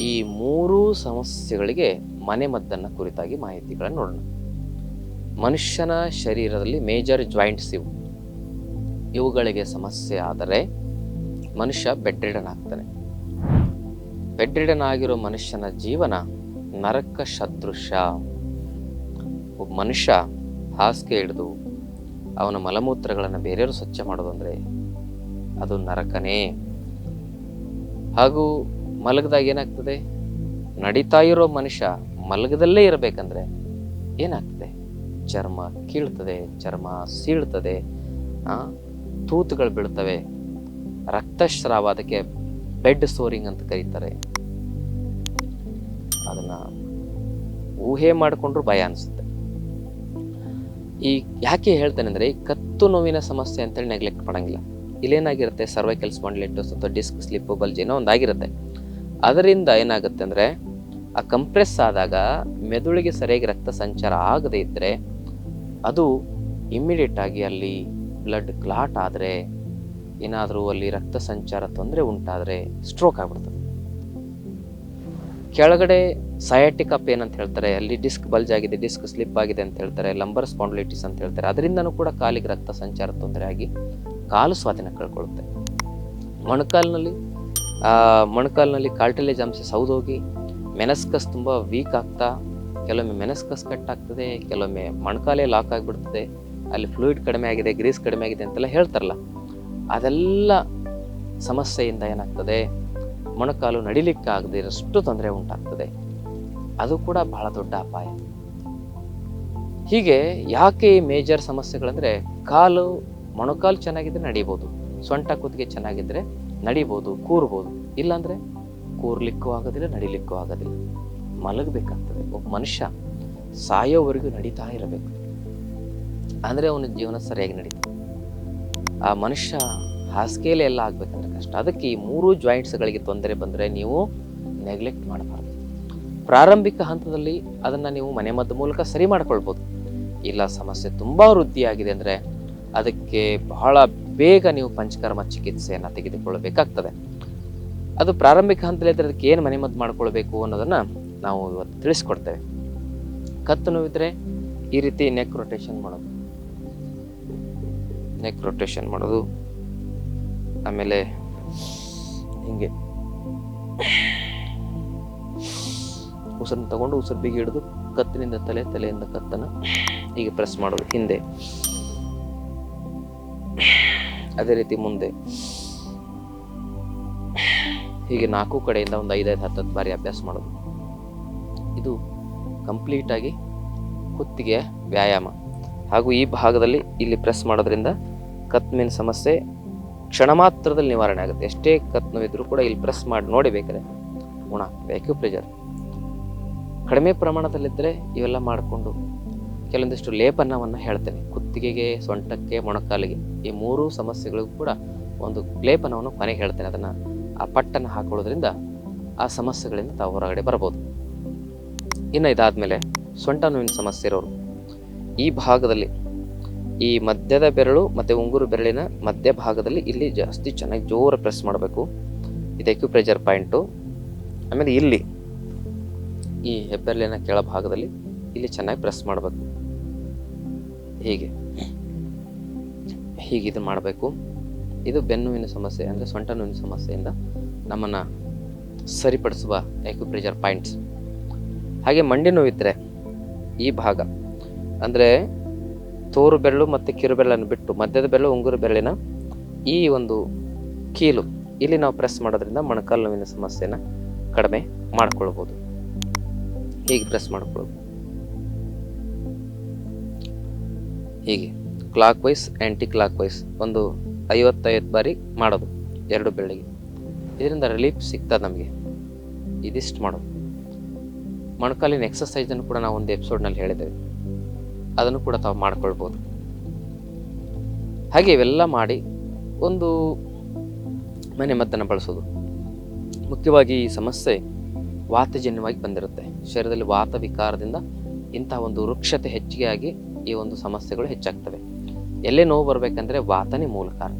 ಈ ಮೂರೂ ಸಮಸ್ಯೆಗಳಿಗೆ ಮನೆಮದ್ದನ್ನು ಕುರಿತಾಗಿ ಮಾಹಿತಿಗಳನ್ನು ನೋಡೋಣ. ಮನುಷ್ಯನ ಶರೀರದಲ್ಲಿ ಮೇಜರ್ ಜಾಯಿಂಟ್ಸ್ ಇವು. ಇವುಗಳಿಗೆ ಸಮಸ್ಯೆ ಆದರೆ ಮನುಷ್ಯ ಬೆಡ್ ರಿಡನ್ ಆಗ್ತಾನೆ ಬೆಡ್ ರಿಡನ್ ಆಗಿರೋ ಮನುಷ್ಯನ ಜೀವನ ನರಕ ಸದೃಶ. ಒಬ್ಬ ಮನುಷ್ಯ ಹಾಸಿಗೆ ಹಿಡಿದು ಅವನ ಮಲಮೂತ್ರಗಳನ್ನು ಬೇರೆಯವರು ಸ್ವಚ್ಛ ಮಾಡೋದು ಅಂದರೆ ಅದು ನರಕನೇ. ಹಾಗೂ ಮಲಗದಾಗ ಏನಾಗ್ತದೆ? ನಡೀತಾ ಇರೋ ಮನುಷ್ಯ ಮಲಗದಲ್ಲೇ ಇರಬೇಕಂದ್ರೆ ಏನಾಗ್ತದೆ? ಚರ್ಮ ಕೀಳ್ತದೆ, ಚರ್ಮ ಸೀಳ್ತದೆ ತೂತುಗಳು ಬೀಳ್ತವೆ. ರಕ್ತಸ್ರಾವ ಅದಕ್ಕೆ ಬೆಡ್ ಸೋರಿಂಗ್ ಅಂತ ಕರೀತಾರೆ. ಅದನ್ನ ಊಹೆ ಮಾಡಿಕೊಂಡ್ರು ಭಯ ಅನಿಸುತ್ತೆ. ಈ ಯಾಕೆ ಹೇಳ್ತೇನೆ ಅಂದರೆ, ಈ ಕತ್ತು ನೋವಿನ ಸಮಸ್ಯೆ ಅಂತೇಳಿ ನೆಗ್ಲೆಕ್ಟ್ ಮಾಡಂಗಿಲ್ಲ. ಇಲ್ಲೇನಾಗಿರುತ್ತೆ? ಸರ್ವೈಕಲ್ಸ್ ಮಾಡ್ಲಿಟ್ಟು ಅಥವಾ ಡಿಸ್ಕ್ ಸ್ಲಿಪ್ ಬಲ್ಜ್ ಏನೋ ಒಂದು ಆಗಿರುತ್ತೆ ಅದರಿಂದ ಏನಾಗುತ್ತೆ ಅಂದ್ರೆ, ಆ ಕಂಪ್ರೆಸ್ ಆದಾಗ ಮೆದುಳಿಗೆ ಸರಿಯಾಗಿ ರಕ್ತ ಸಂಚಾರ ಆಗದೇ ಇದ್ದರೆ ಅದು ಇಮ್ಮಿಡಿಯೇಟ್ ಆಗಿ ಅಲ್ಲಿ ಬ್ಲಡ್ ಕ್ಲಾಟ್ ಆದರೆ, ಏನಾದರೂ ಅಲ್ಲಿ ರಕ್ತ ಸಂಚಾರ ತೊಂದರೆ ಉಂಟಾದರೆ ಸ್ಟ್ರೋಕ್ ಆಗ್ಬಿಡ್ತದೆ. ಕೆಳಗಡೆ ಸಯಾಟಿಕ್ ಪೇನ್ ಅಂತ ಹೇಳ್ತಾರೆ, ಅಲ್ಲಿ ಡಿಸ್ಕ್ ಬಲ್ಜ್ ಆಗಿದೆ ಡಿಸ್ಕ್ ಸ್ಲಿಪ್ ಆಗಿದೆ ಅಂತ ಹೇಳ್ತಾರೆ ಲಂಬರ್ ಸ್ಪಾಂಡ್ಲಿಟಿಸ್ ಅಂತ ಹೇಳ್ತಾರೆ, ಅದರಿಂದನೂ ಕೂಡ ಕಾಲಿಗೆ ರಕ್ತ ಸಂಚಾರ ತೊಂದರೆ ಆಗಿ ಕಾಲು ಸ್ವಾಧೀನ ಕಳ್ಕೊಳ್ಳುತ್ತೆ. ಮೊಣಕಾಲಿನಲ್ಲಿ ಆ, ಮೊಣಕಾಲಿನಲ್ಲಿ ಕಾರ್ಟಿಲೇಜ್ ಅಂಶ ಸೌದೋಗಿ ಮೆನಸ್ಕಸ್ ತುಂಬ ವೀಕ್ ಆಗ್ತಾ ಕೆಲವೊಮ್ಮೆ ಮೆನಸ್ಕಸ್ ಕಟ್ ಆಗ್ತದೆ ಕೆಲವೊಮ್ಮೆ ಮೊಣಕಾಲೇ ಲಾಕ್ ಆಗಿಬಿಡ್ತದೆ ಅಲ್ಲಿ ಫ್ಲೂಯಿಡ್ ಕಡಿಮೆ ಆಗಿದೆ ಗ್ರೀಸ್ ಕಡಿಮೆ ಆಗಿದೆ ಅಂತೆಲ್ಲ ಹೇಳ್ತಾರಲ್ಲ. ಅದೆಲ್ಲ ಸಮಸ್ಯೆಯಿಂದ ಏನಾಗ್ತದೆ? ಮೊಣಕಾಲು ನಡಿಲಿಕ್ಕಾಗದೆ ಅಷ್ಟು ತೊಂದರೆ ಉಂಟಾಗ್ತದೆ. ಅದು ಕೂಡ ಬಹಳ ದೊಡ್ಡ ಅಪಾಯ. ಹೀಗೆ ಯಾಕೆ ಈ ಮೇಜರ್ ಸಮಸ್ಯೆಗಳಂದರೆ ಕಾಲು ಮೊಣಕಾಲು ಚೆನ್ನಾಗಿದ್ರೆ ನಡಿಬೋದು ಸೊಂಟ ಕುತ್ತಿಗೆ ಚೆನ್ನಾಗಿದ್ರೆ ನಡಿಬೋದು, ಕೂರ್ಬೋದು. ಇಲ್ಲಾಂದ್ರೆ ಕೂರ್ಲಿಕ್ಕೂ ಆಗೋದಿಲ್ಲ, ನಡಿಲಿಕ್ಕೂ ಆಗೋದಿಲ್ಲ. ಮಲಗಬೇಕಾಗ್ತದೆ. ಒಬ್ಬ ಮನುಷ್ಯ ಸಾಯೋವರೆಗೂ ನಡೀತಾ ಇರಬೇಕು. ಅಂದ್ರೆ ಅವನ ಜೀವನ ಸರಿಯಾಗಿ ನಡೀತದೆ ಆ ಮನುಷ್ಯ ಹಾಸಿಗೆಯಲ್ಲಿ ಎಲ್ಲ ಆಗ್ಬೇಕಂದ್ರೆ ಕಷ್ಟ. ಅದಕ್ಕೆ ಈ ಮೂರು ಜಾಯಿಂಟ್ಸ್ಗಳಿಗೆ ತೊಂದರೆ ಬಂದರೆ ನೀವು ನೆಗ್ಲೆಕ್ಟ್ ಮಾಡಬಾರ್ದು. ಪ್ರಾರಂಭಿಕ ಹಂತದಲ್ಲಿ ಅದನ್ನು ನೀವು ಮನೆಮದ್ದು ಮೂಲಕ ಸರಿ ಮಾಡ್ಕೊಳ್ಬೋದು. ಇಲ್ಲ, ಸಮಸ್ಯೆ ತುಂಬ ವೃದ್ಧಿಯಾಗಿದೆ ಅಂದರೆ ಅದಕ್ಕೆ ಬಹಳ ಬೇಗ ನೀವು ಪಂಚಕರ್ಮ ಚಿಕಿತ್ಸೆಯನ್ನು ತೆಗೆದುಕೊಳ್ಳಬೇಕಾಗ್ತದೆ. ಅದು ಪ್ರಾರಂಭಿಕ ಹಂತದಲ್ಲಿ ಇದ್ದರೆ ಅದಕ್ಕೆ ಏನು ಮನೆಮದ್ದು ಮಾಡ್ಕೊಳ್ಬೇಕು ಅನ್ನೋದನ್ನು ನಾವು ಇವತ್ತು ತಿಳಿಸ್ಕೊಡ್ತೇವೆ. ಕತ್ತು ನೋವಿದ್ರೆ ಈ ರೀತಿ ನೆಕ್ ರೊಟೇಷನ್ ಮಾಡೋದು. ನೆಕ್ ರೊಟೇಷನ್ ಮಾಡೋದು. ಆಮೇಲೆ ಹಿಂಗೆ. ಉಸಿರನ್ನ ತಗೊಂಡು ಉಸಿರು ಬಿಗಿ ಹಿಡಿದು ಕತ್ತಿನಿಂದ ತಲೆ, ತಲೆಯಿಂದ ಕತ್ತನ್ನು ಹೀಗೆ ಪ್ರೆಸ್ ಮಾಡೋದು ಹಿಂದೆ. ಅದೇ ರೀತಿ ಮುಂದೆ. ಹೀಗೆ ನಾಲ್ಕು ಕಡೆಯಿಂದ ಒಂದು ಐದೈದು ಹತ್ತತ್ತು ಬಾರಿ ಅಭ್ಯಾಸ ಮಾಡೋದು. ಇದು ಕಂಪ್ಲೀಟಾಗಿ ಕುತ್ತಿಗೆಯ ವ್ಯಾಯಾಮ. ಹಾಗೂ ಈ ಭಾಗದಲ್ಲಿ ಇಲ್ಲಿ ಪ್ರೆಸ್ ಮಾಡೋದ್ರಿಂದ ಕತ್ಮಿನ ಸಮಸ್ಯೆ ಕ್ಷಣ ಮಾತ್ರದಲ್ಲಿ ನಿವಾರಣೆ ಆಗುತ್ತೆ. ಎಷ್ಟೇ ಕತ್ ನೋವಿದ್ರೂ ಕೂಡ ಇಲ್ಲಿ ಪ್ರೆಸ್ ಮಾಡಿ ನೋಡಿ ಬೇಕಾದ್ರೆ ಗುಣ ಆಗ್ತದೆ. ಅಕ್ಯುಪ್ರೆಜರ್ ಕಡಿಮೆ ಪ್ರಮಾಣದಲ್ಲಿದ್ದರೆ ಇವೆಲ್ಲ ಮಾಡಿಕೊಂಡು ಕೆಲವೊಂದಿಷ್ಟು ಲೇಪನವನ್ನು ಹೇಳ್ತೇನೆ. ಕುತ್ತಿಗೆಗೆ, ಸೊಂಟಕ್ಕೆ, ಮೊಣಕಾಲಿಗೆ ಈ ಮೂರು ಸಮಸ್ಯೆಗಳಿಗೂ ಕೂಡ ಒಂದು ಲೇಪನವನ್ನು ಕೊನೆ ಹೇಳ್ತೇನೆ. ಅದನ್ನು ಆ ಪಟ್ಟನ್ನು ಹಾಕೊಳ್ಳೋದ್ರಿಂದ ಆ ಸಮಸ್ಯೆಗಳಿಂದ ತಾವು ಹೊರಗಡೆ ಬರ್ಬೋದು. ಇನ್ನು ಇದಾದಮೇಲೆ ಸೊಂಟ ನೋವಿನ ಸಮಸ್ಯೆ ಇರೋರು. ಈ ಭಾಗದಲ್ಲಿ, ಈ ಮಧ್ಯದ ಬೆರಳು ಮತ್ತು ಉಂಗುರು ಬೆರಳಿನ ಮಧ್ಯ ಭಾಗದಲ್ಲಿ ಇಲ್ಲಿ ಜಾಸ್ತಿ ಚೆನ್ನಾಗಿ ಜೋರು ಪ್ರೆಸ್ ಮಾಡಬೇಕು. ಇದು ಪ್ರೆಜರ್ ಪಾಯಿಂಟು ಆಮೇಲೆ ಇಲ್ಲಿ, ಈ ಹೆಬ್ಬೆರಳಿನ ಕೆಳ ಭಾಗದಲ್ಲಿ ಇಲ್ಲಿ ಚೆನ್ನಾಗಿ ಪ್ರೆಸ್ ಮಾಡಬೇಕು. ಹೀಗೆ? ಹೀಗೆ ಇದು ಮಾಡಬೇಕು? ಇದು ಬೆನ್ನುವಿನ ಸಮಸ್ಯೆ ಅಂದರೆ ಸೊಂಟ ನೋವಿನ ಸಮಸ್ಯೆಯಿಂದ ನಮ್ಮನ್ನು ಸರಿಪಡಿಸುವ ಎಕ್ಯುಪ್ರೆಜರ್ ಪಾಯಿಂಟ್ಸ್ ಹಾಗೆ ಮಂಡಿ ನೋವಿದ್ರೆ ಈ ಭಾಗ. ಅಂದರೆ ತೋರು ಬೆರಳು ಮತ್ತು ಕಿರು ಬೆರಳನ್ನು ಬಿಟ್ಟು ಮಧ್ಯದ ಬೆರಳು, ಉಂಗುರು ಬೆರಳಿನ ಈ ಒಂದು ಕೀಲು ಇಲ್ಲಿ ನಾವು ಪ್ರೆಸ್ ಮಾಡೋದ್ರಿಂದ ಮೊಣಕಾಲು ನೋವಿನ ಸಮಸ್ಯೆನ ಕಡಿಮೆ ಮಾಡ್ಕೊಳ್ಬೋದು. ಹೀಗೆ ಪ್ರೆಸ್ ಮಾಡ್ಕೊಳ್ಳೋದು ಹೀಗೆ. Clockwise anticlockwise ಒಂದು ಐವತ್ತೈವತ್ತು ಬಾರಿ ಮಾಡೋದು ಎರಡು ಬೆಳ್ಳಿಗೆ. ಇದರಿಂದ ರಿಲೀಫ್ ಸಿಗ್ತದೆ ನಮಗೆ. ಇದಿಷ್ಟು ಮಾಡೋದು. ಮೊಣಕಾಲಿನ ಎಕ್ಸಸೈಸನ್ನು ಕೂಡ ನಾವು ಒಂದು ಎಪಿಸೋಡ್ನಲ್ಲಿ ಹೇಳಿದ್ದೇವೆ. ಅದನ್ನು ಕೂಡ ತಾವು ಮಾಡ್ಕೊಳ್ಬೋದು. ಹಾಗೆ ಇವೆಲ್ಲ ಮಾಡಿ ಒಂದು ಮನೆ ಮದ್ದನ್ನು ಬಳಸೋದು. ಮುಖ್ಯವಾಗಿ ಈ ಸಮಸ್ಯೆ ವಾತಜನ್ಯವಾಗಿ ಬಂದಿರುತ್ತೆ. ಶರೀರದಲ್ಲಿ ವಾತ ವಿಕಾರದಿಂದ ಇಂತಹ ಒಂದು ವೃಕ್ಷತೆ ಹೆಚ್ಚಿಗೆ ಆಗಿ ಈ ಒಂದು ಸಮಸ್ಯೆಗಳು ಹೆಚ್ಚಾಗ್ತವೆ. ಎಲ್ಲೇ ನೋವು ಬರಬೇಕಂದ್ರೆ ವಾತನೇ ಮೂಲ ಕಾರಣ.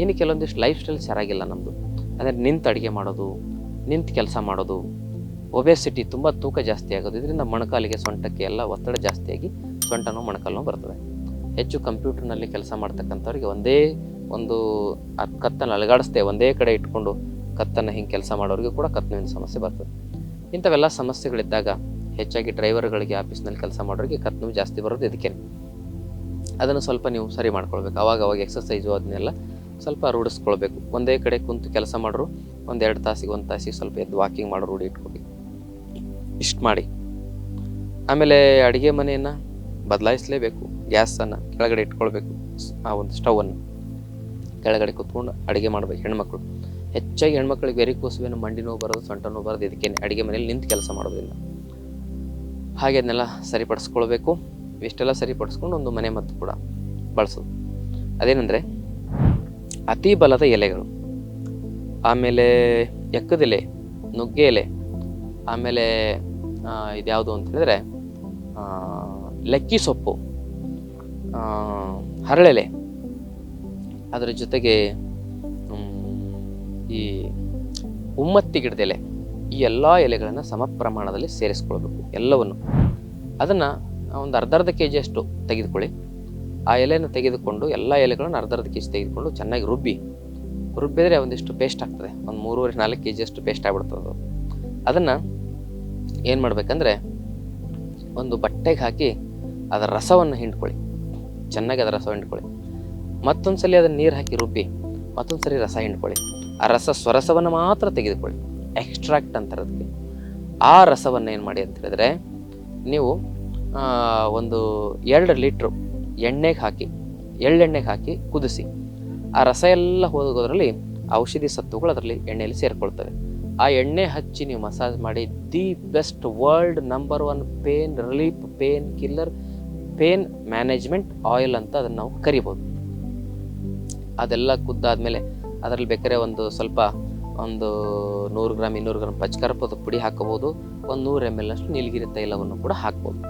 ಇನ್ನು ಕೆಲವೊಂದಿಷ್ಟು ಲೈಫ್ ಸ್ಟೈಲ್ ಸರಿಯಾಗಿಲ್ಲ ನಮ್ಮದು ಅಂದರೆ ನಿಂತು ಅಡುಗೆ ಮಾಡೋದು, ನಿಂತು ಕೆಲಸ ಮಾಡೋದು ಒಬೆಸಿಟಿ ತುಂಬ ತೂಕ ಜಾಸ್ತಿ ಆಗೋದು ಇದರಿಂದ ಮೊಣಕಾಲಿಗೆ ಸೊಂಟಕ್ಕೆ ಎಲ್ಲ ಒತ್ತಡ ಜಾಸ್ತಿಯಾಗಿ ಸೊಂಟ ನೋವು ಬರ್ತವೆ. ಹೆಚ್ಚು ಕಂಪ್ಯೂಟರ್ನಲ್ಲಿ ಕೆಲಸ ಮಾಡ್ತಕ್ಕಂಥವ್ರಿಗೆ ಒಂದೇ ಒಂದು ಕತ್ತನ್ನು ಅಲುಗಾಡಿಸ್ದೆ ಒಂದೇ ಕಡೆ ಇಟ್ಕೊಂಡು ಕತ್ತನ್ನು ಹಿಂಗೆ ಕೆಲಸ ಮಾಡೋರಿಗೆ ಕೂಡ ಕತ್ತಿನ ಸಮಸ್ಯೆ ಬರ್ತದೆ. ಇಂಥವೆಲ್ಲ ಸಮಸ್ಯೆಗಳಿದ್ದಾಗ ಹೆಚ್ಚಾಗಿ ಡ್ರೈವರ್ಗಳಿಗೆ, ಆಫೀಸ್ನಲ್ಲಿ ಕೆಲಸ ಮಾಡೋರಿಗೆ ಕತ್ತು ಜಾಸ್ತಿ ಬರೋದು ಇದಕ್ಕೆ ಅದನ್ನು ಸ್ವಲ್ಪ ನೀವು ಸರಿ ಮಾಡ್ಕೊಳ್ಬೇಕು. ಅವಾಗ ಅವಾಗ ಎಕ್ಸಸೈಸು ಅದನ್ನೆಲ್ಲ ಸ್ವಲ್ಪ ರೂಢಿಸ್ಕೊಳ್ಬೇಕು. ಒಂದೇ ಕಡೆ ಕುಂತು ಕೆಲಸ ಮಾಡೋರು ಒಂದೆರಡು ತಾಸಿಗೆ, ಒಂದು ತಾಸಿಗೆ ಸ್ವಲ್ಪ ಎದ್ದು ವಾಕಿಂಗ್ ಮಾಡೋ ರೂಢಿ ಇಟ್ಕೊಬೇಕು ಇಷ್ಟು ಮಾಡಿ. ಆಮೇಲೆ ಅಡುಗೆ ಮನೆಯನ್ನು ಬದಲಾಯಿಸಲೇಬೇಕು. ಗ್ಯಾಸನ್ನು ಕೆಳಗಡೆ ಇಟ್ಕೊಳ್ಬೇಕು. ಆ ಒಂದು ಸ್ಟವನ್ನು ಕೆಳಗಡೆ ಕುತ್ಕೊಂಡು ಅಡುಗೆ ಮಾಡಬೇಕು ಹೆಣ್ಮಕ್ಳು. ಹೆಚ್ಚಾಗಿ ಹೆಣ್ಮಕ್ಳಿಗೆ ವೆರಿಕೋಸುವೇನು ಮಂಡಿ ನೋವು ಬರೋದು, ಸೊಂಟ ನೋವು ಬರೋದು ಇದಕ್ಕೇನೆ. ಅಡುಗೆ ಮನೆಯಲ್ಲಿ ನಿಂತು ಕೆಲಸ ಮಾಡೋದ್ರಿಂದ. ಹಾಗೆ ಅದನ್ನೆಲ್ಲ ಸರಿಪಡಿಸ್ಕೊಳ್ಬೇಕು. ಇಷ್ಟೆಲ್ಲ ಸರಿಪಡಿಸ್ಕೊಂಡು ಒಂದು ಮನೆ ಮತ್ತು ಕೂಡ ಬಳಸೋದು. ಅದೇನೆಂದರೆ ಅತಿ ಬಲದ ಎಲೆಗಳು. ಆಮೇಲೆ ಎಕ್ಕದೆಲೆ ನುಗ್ಗೆ ಎಲೆ, ಆಮೇಲೆ ಇದ್ಯಾವುದು ಅಂತ ಹೇಳಿದ್ರೆ ಲಕ್ಕಿ ಸೊಪ್ಪು ಹರಳೆಲೆ. ಅದರ ಜೊತೆಗೆ ಈ ಉಮ್ಮತ್ತಿ ಗಿಡದ ಎಲೆ. ಈ ಎಲ್ಲ ಎಲೆಗಳನ್ನು ಸಮ ಪ್ರಮಾಣದಲ್ಲಿ ಸೇರಿಸ್ಕೊಳ್ಬೇಕು, ಎಲ್ಲವನ್ನು. ಅದನ್ನು ಒಂದು ಅರ್ಧ ಅರ್ಧ ಕೆ ಜಿಯಷ್ಟು ತೆಗೆದುಕೊಳ್ಳಿ. ಆ ಎಲೆಯನ್ನು ತೆಗೆದುಕೊಂಡು ಎಲ್ಲ ಎಲೆಗಳನ್ನು ಅರ್ಧ ಅರ್ಧ ಕೆ ಜಿ ತೆಗೆದುಕೊಂಡು ಚೆನ್ನಾಗಿ ರುಬ್ಬಿ, ರುಬ್ಬಿದರೆ ಒಂದಿಷ್ಟು ಪೇಸ್ಟ್ ಆಗ್ತದೆ. ಒಂದು ಮೂರುವರೆ ನಾಲ್ಕು ಕೆ ಜಿಯಷ್ಟು ಪೇಸ್ಟ್ ಆಗ್ಬಿಡ್ತದೆ ಅದು. ಅದನ್ನು ಏನು ಮಾಡಬೇಕಂದ್ರೆ ಒಂದು ಬಟ್ಟೆಗೆ ಹಾಕಿ ಅದರ ರಸವನ್ನು ಹಿಂಡ್ಕೊಳ್ಳಿ. ಚೆನ್ನಾಗಿ ಅದರ ರಸ ಹಿಂಡ್ಕೊಳ್ಳಿ. ಮತ್ತೊಂದು ಸಲ ಅದನ್ನು ನೀರು ಹಾಕಿ ರುಬ್ಬಿ ಮತ್ತೊಂದು ಸರಿ ರಸ ಹಿಂಡ್ಕೊಳ್ಳಿ. ಆ ರಸ ಸ್ವರಸವನ್ನು ಮಾತ್ರ ತೆಗೆದುಕೊಳ್ಳಿ. ಎಕ್ಸ್ಟ್ರಾಕ್ಟ್ ಅಂತಾರೆ ಅದಕ್ಕೆ. ಆ ರಸವನ್ನು ಏನು ಮಾಡಿ ಅಂತ ಹೇಳಿದ್ರೆ, ನೀವು ಒಂದು ಎರಡು ಲೀಟ್ರು ಎಣ್ಣೆಗೆ ಹಾಕಿ ಎಳ್ಳೆಣ್ಣೆಗೆ ಹಾಕಿ ಕುದಿಸಿ. ಆ ರಸ ಎಲ್ಲ ಹೋಗೋದ್ರಲ್ಲಿ ಔಷಧಿ ಸತ್ತುಗಳು ಅದರಲ್ಲಿ ಎಣ್ಣೆಯಲ್ಲಿ ಸೇರಿಕೊಳ್ತವೆ. ಆ ಎಣ್ಣೆ ಹಚ್ಚಿ ನೀವು ಮಸಾಜ್ ಮಾಡಿ, the best world number one pain relief pain killer pain management oil ಅಂತ ಅದನ್ನು ನಾವು ಕರಿಬೋದು. ಅದೆಲ್ಲ ಕುದ್ದಾದ್ಮೇಲೆ ಅದರಲ್ಲಿ ಬೇಕಾದ್ರೆ ಒಂದು ಸ್ವಲ್ಪ ಒಂದು ನೂರು ಗ್ರಾಮ್, ಇನ್ನೂರು ಗ್ರಾಮ್ ಪಚ್ಕರ್ಪದ ಪುಡಿ ಹಾಕೋಬೋದು ಒಂದು ನೂರು ಎಂ ಎಲ್ ಅಷ್ಟು ನೀಲಗಿರಿ ತೈಲವನ್ನು ಕೂಡ ಹಾಕ್ಬೋದು.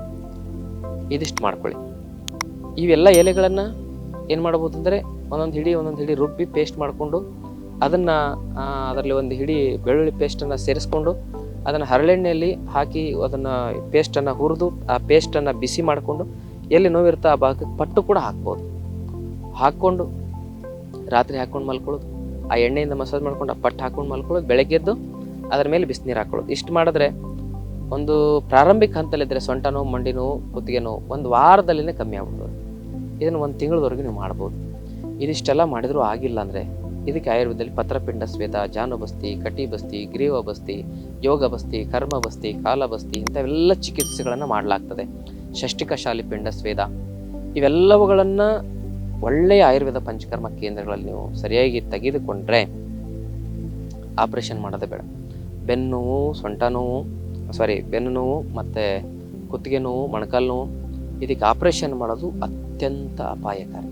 ಇದಿಷ್ಟು ಮಾಡ್ಕೊಳ್ಳಿ. ಇವೆಲ್ಲ ಎಲೆಗಳನ್ನು ಏನು ಮಾಡ್ಬೋದು ಅಂದರೆ ಒಂದೊಂದು ಹಿಡಿ ಒಂದೊಂದು ಹಿಡಿ ರುಬ್ಬಿ ಪೇಸ್ಟ್ ಮಾಡಿಕೊಂಡು ಅದನ್ನು ಅದರಲ್ಲಿ ಒಂದು ಹಿಡಿ ಬೆಳ್ಳುಳ್ಳಿ ಪೇಸ್ಟನ್ನು ಸೇರಿಸ್ಕೊಂಡು ಅದನ್ನು ಹರಳೆಣ್ಣೆಯಲ್ಲಿ ಹಾಕಿ ಅದನ್ನು ಪೇಸ್ಟನ್ನು ಹುರಿದು, ಆ ಪೇಸ್ಟನ್ನು ಬಿಸಿ ಮಾಡಿಕೊಂಡು ಎಲ್ಲಿ ನೋವಿರುತ್ತೋ ಆ ಭಾಗಕ್ಕೆ ಪಟ್ಟು ಕೂಡ ಹಾಕ್ಬೋದು. ಹಾಕ್ಕೊಂಡು ರಾತ್ರಿ ಹಾಕ್ಕೊಂಡು ಮಲ್ಕೊಳ್ಳೋದು. ಆ ಎಣ್ಣೆಯಿಂದ ಮಸಾಜ್ ಮಾಡ್ಕೊಂಡು ಪಟ್ಟು ಹಾಕೊಂಡು ಮಲ್ಕೊಳ್ಳೋದು ಬೆಳಗ್ಗೆದ್ದು ಅದ್ರ ಮೇಲೆ ಬಿಸಿನೀರು ಹಾಕೊಳ್ಳೋದು. ಇಷ್ಟು ಮಾಡಿದ್ರೆ ಒಂದು ಪ್ರಾರಂಭಿಕ ಹಂತಲ್ಲಿದ್ದರೆ ಸೊಂಟ ನೋವು, ಮಂಡಿ ನೋವು, ಕುತ್ತಿಗೆ ನೋವು ಒಂದು ವಾರದಲ್ಲಿನೇ ಕಮ್ಮಿ ಆಗ್ಬಿಡ್ತದೆ. ಇದನ್ನು ಒಂದು ತಿಂಗಳವರೆಗೂ ನೀವು ಮಾಡ್ಬೋದು. ಇದಿಷ್ಟೆಲ್ಲ ಮಾಡಿದರೂ ಆಗಿಲ್ಲ ಅಂದರೆ ಇದಕ್ಕೆ ಆಯುರ್ವೇದದಲ್ಲಿ ಪತ್ರಪಿಂಡ ಸ್ವೇದ ಜಾನುಬಸ್ತಿ, ಕಟಿಬಸ್ತಿ ಗ್ರೀವ ಬಸ್ತಿ ಯೋಗ ಬಸ್ತಿ ಕರ್ಮ ಬಸ್ತಿ ಕಾಲ ಬಸ್ತಿ ಇಂಥವೆಲ್ಲ ಚಿಕಿತ್ಸೆಗಳನ್ನು ಮಾಡಲಾಗ್ತದೆ. ಷಷ್ಟಿಕ ಶಾಲಿ ಪಿಂಡ ಸ್ವೇದ ಇವೆಲ್ಲವುಗಳನ್ನು ಒಳ್ಳೆಯ ಆಯುರ್ವೇದ ಪಂಚಕರ್ಮ ಕೇಂದ್ರಗಳಲ್ಲಿ ನೀವು ಸರಿಯಾಗಿ ತೆಗೆದುಕೊಂಡ್ರೆ ಆಪರೇಷನ್ ಮಾಡೋದೇ ಬೇಡ. ಬೆನ್ನು ನೋವು, ಸೊಂಟ ನೋವು ಸಾರಿ ಬೆನ್ನು ನೋವು ಮತ್ತು ಕುತ್ತಿಗೆ ನೋವು, ಮೊಣಕಾಲು ನೋವು, ಇದಕ್ಕೆ ಆಪರೇಷನ್ ಮಾಡೋದು ಅತ್ಯಂತ ಅಪಾಯಕಾರಿ.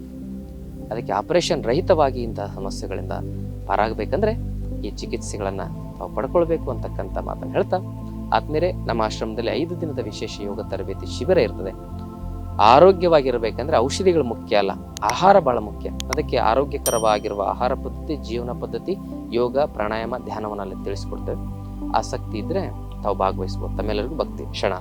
ಅದಕ್ಕೆ ಆಪರೇಷನ್ ರಹಿತವಾಗಿ ಇಂತಹ ಸಮಸ್ಯೆಗಳಿಂದ ಪಾರಾಗಬೇಕಂದ್ರೆ ಈ ಚಿಕಿತ್ಸೆಗಳನ್ನು ನಾವು ಪಡ್ಕೊಳ್ಬೇಕು ಅಂತಕ್ಕಂಥ ಮಾತನ್ನು ಹೇಳ್ತಾ ಆದ್ಮೇಲೆ ನಮ್ಮ ಆಶ್ರಮದಲ್ಲಿ ಐದು ದಿನದ ವಿಶೇಷ ಯೋಗ ತರಬೇತಿ ಶಿಬಿರ ಇರ್ತದೆ. ಆರೋಗ್ಯವಾಗಿರಬೇಕಂದ್ರೆ ಔಷಧಿಗಳು ಮುಖ್ಯ ಅಲ್ಲ, ಆಹಾರ ಬಹಳ ಮುಖ್ಯ. ಅದಕ್ಕೆ ಆರೋಗ್ಯಕರವಾಗಿರುವ ಆಹಾರ ಪದ್ಧತಿ, ಜೀವನ ಪದ್ಧತಿ, ಯೋಗ, ಪ್ರಾಣಾಯಾಮ ಧ್ಯಾನವನ್ನೆಲ್ಲ ತಿಳಿಸ್ಕೊಡ್ತೇವೆ. ಆಸಕ್ತಿ ಇದ್ದರೆ ತಾವು ಭಾಗವಹಿಸ್ಬೋದು. ತಮ್ಮೆಲ್ಲರಿಗೂ ಭಕ್ತಿ ಕ್ಷಣ